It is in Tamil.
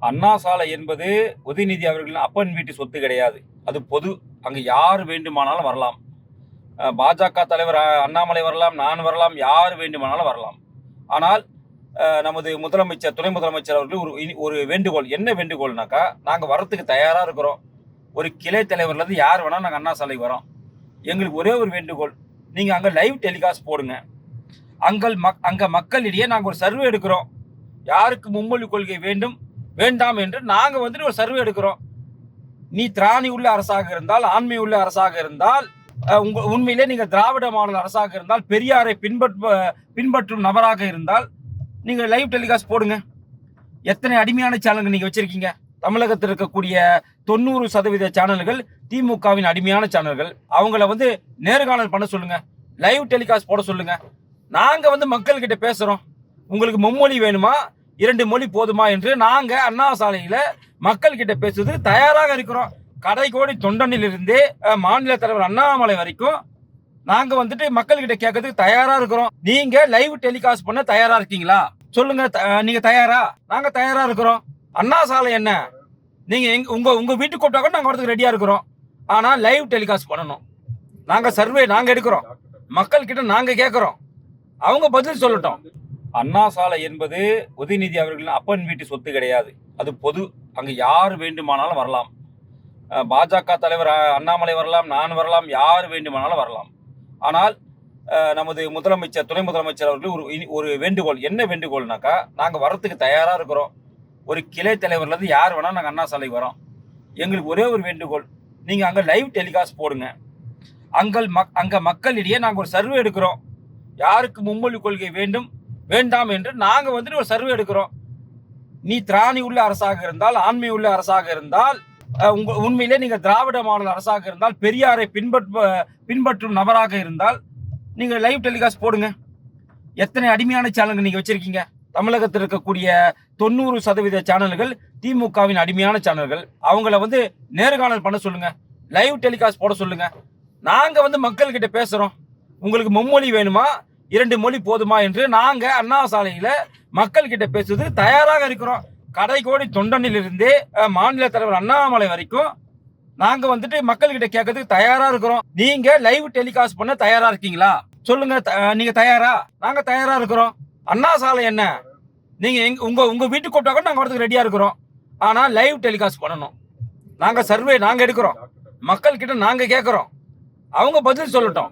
அண்ணா சாலை என்பது உதயநிதி அவர்களின் அப்பன் வீட்டு சொத்து கிடையாது. அது பொது அங்கே யார் வேண்டுமானாலும் வரலாம். பாஜக தலைவர் அண்ணாமலை வரலாம் நான் வரலாம் யார் வேண்டுமானாலும் வரலாம். ஆனால் நமது முதலமைச்சர் துணை முதலமைச்சர் அவர்கள் ஒரு இனி- ஒரு வேண்டுகோள் என்ன வேண்டுகோள்னாக்கா நாங்கள் வரத்துக்கு தயாராக இருக்கிறோம். ஒரு கிளை தலைவர்லேருந்து யார் வேணால் நாங்கள் அண்ணா சாலைக்கு வரோம். எங்களுக்கு ஒரே ஒரு வேண்டுகோள் நீங்கள் அங்கே லைவ் டெலிகாஸ்ட் போடுங்க. அங்கள் மக் அங்கே மக்களிடையே நாங்கள் ஒரு சர்வே எடுக்கிறோம். யாருக்கு மும்மொழி கொள்கை வேண்டும் வேண்டாம் என்று நாங்கள் வந்துட்டு ஒரு சர்வே எடுக்கிறோம். நீ திராணி உள்ள அரசாக இருந்தால் ஆண்மை உள்ள அரசாக இருந்தால் உங்க உண்மையிலே நீங்கள் திராவிட மாடல் அரசாக இருந்தால் பெரியாரை பின்பற்ற பின்பற்றும் நபராக இருந்தால் நீங்கள் லைவ் டெலிகாஸ்ட் போடுங்க. எத்தனை அடிமையான சேனல்கள் நீங்கள் வச்சுருக்கீங்க? தமிழகத்தில் இருக்கக்கூடிய தொண்ணூறு சதவீத சேனல்கள் திமுகவின் அடிமையான சேனல்கள் அவங்கள வந்து நேர்காணல் பண்ண சொல்லுங்கள் லைவ் டெலிகாஸ்ட் போட சொல்லுங்கள் நாங்கள் வந்து மக்கள்கிட்ட பேசுகிறோம் உங்களுக்கு மும்மொழி வேணுமா? இரண்டு மொழி போதுமா என்று நாங்க அண்ணா சாலையில மக்கள்கிட்ட பேசுவதற்கு தயாராக இருக்கிறோம். கடைக்கோடி தொண்டனிலிருந்தே மாநில தலைவர் அண்ணாமலை வரைக்கும் நாங்க வந்துட்டு மக்கள்கிட்ட கேட்கறதுக்கு தயாரா இருக்கிறோம். நீங்க லைவ் டெலிகாஸ்ட் பண்ண தயாரா இருக்கீங்களா? சொல்லுங்க த- நீங்க தயாரா? நாங்க தயாரா இருக்கிறோம். அண்ணா சாலை என்ன? நீங்க எங்க உங்க உங்க வீட்டுக்கு கூப்பிட்டா கூட நாங்க வரதுக்கு ரெடியா இருக்கிறோம். ஆனா லைவ் டெலிகாஸ்ட் பண்ணணும். நாங்க சர்வே நாங்க எடுக்கிறோம். மக்கள் கிட்ட நாங்க கேட்கிறோம். அவங்க பதில் சொல்லட்டும். அண்ணா சாலை என்பது உதயநிதி அவர்களின் அப்பன் வீட்டு சொத்து கிடையாது. அது பொது. அங்கே யார் வேண்டுமானாலும் வரலாம். பாஜக தலைவர் அண்ணாமலை வரலாம் நான் வரலாம் யார் வேண்டுமானாலும் வரலாம். ஆனால் நமது முதலமைச்சர் துணை முதலமைச்சர் அவர்கள் ஒரு ஒரு வேண்டுகோள். என்ன வேண்டுகோள்னாக்கா நாங்கள் வரத்துக்கு தயாராக இருக்கிறோம். ஒரு கிளை தலைவர்லேருந்து யார் வேணால் நாங்கள் அண்ணா சாலைக்கு வரோம். எங்களுக்கு ஒரே ஒரு வேண்டுகோள். நீங்கள் அங்கே லைவ் டெலிகாஸ்ட் போடுங்க. அங்கள் மக் அங்கே மக்களிடையே நாங்கள் ஒரு சர்வே எடுக்கிறோம். யாருக்கு மும்மொழி கொள்கை வேண்டும் வேண்டாம் என்று நாங்கள் வந்துட்டு ஒரு சர்வே எடுக்கிறோம். நீ திராணி உள்ள அரசாக இருந்தால் ஆண்மை உள்ள அரசாக இருந்தால் உங்க உண்மையிலே நீங்கள் திராவிட மாடல் அரசாக இருந்தால் பெரியாரை பின்பற்ற பின்பற்றும் நபராக இருந்தால் நீங்கள் லைவ் டெலிகாஸ்ட் போடுங்க. எத்தனை அடிமையான சேனல்கள் நீங்கள் வச்சுருக்கீங்க? தமிழகத்தில் இருக்கக்கூடிய தொண்ணூறு சதவீத சேனல்கள் திமுகவின் அடிமையான சேனல்கள் அவங்கள வந்து நேர்காணல் பண்ண சொல்லுங்கள் லைவ் டெலிகாஸ்ட் போட சொல்லுங்கள் நாங்கள் வந்து மக்கள்கிட்ட பேசுகிறோம் உங்களுக்கு மும்மொழி வேணுமா? இரண்டு மொழி போதுமா என்று நாங்க அண்ணா சாலையில மக்கள்கிட்ட பேசுவது தயாராக இருக்கிறோம். கடைக்கோடி தொண்டனிலிருந்து மாநில தலைவர் அண்ணாமலை வரைக்கும் நாங்க வந்துட்டு மக்கள்கிட்ட கேட்கறதுக்கு தயாரா இருக்கிறோம். நீங்க லைவ் டெலிகாஸ்ட் பண்ண தயாரா இருக்கீங்களா? சொல்லுங்க த- நீங்க தயாரா? நாங்க தயாரா இருக்கிறோம். அண்ணா சாலை என்ன? நீங்க எங்க உங்க உங்க வீட்டுக்கு கூப்பிட்டா கூட நாங்க வரதுக்கு ரெடியா இருக்கிறோம். ஆனா லைவ் டெலிகாஸ்ட் பண்ணணும். நாங்க சர்வே நாங்க எடுக்கிறோம். மக்கள் கிட்ட நாங்க கேட்கறோம். அவங்க பதில் சொல்லட்டும்.